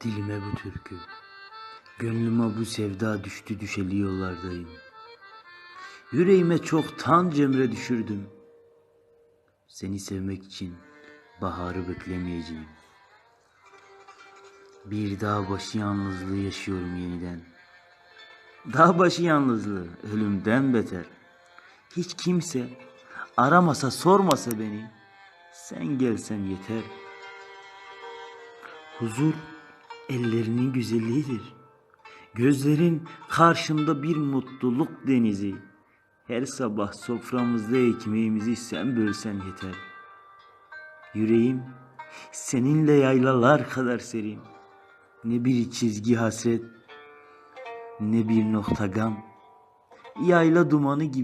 Dilime bu türkü, gönlüme bu sevda düştü düşeli yollardayım. Yüreğime çoktan cemre düşürdüm. Seni sevmek için baharı beklemeyeceğim. Bir dağ başı yalnızlığı yaşıyorum yeniden. Dağ başı yalnızlığı ölümden beter. Hiç kimse aramasa sormasa beni. Sen gelsen yeter. Huzur ellerinin güzelliğidir. Gözlerin karşımda bir mutluluk denizi. Her sabah soframızda ekmeğimizi sen bölsen yeter. Yüreğim seninle yaylalar kadar serin. Ne bir çizgi hasret, ne bir nokta gam. Yayla dumanı gibi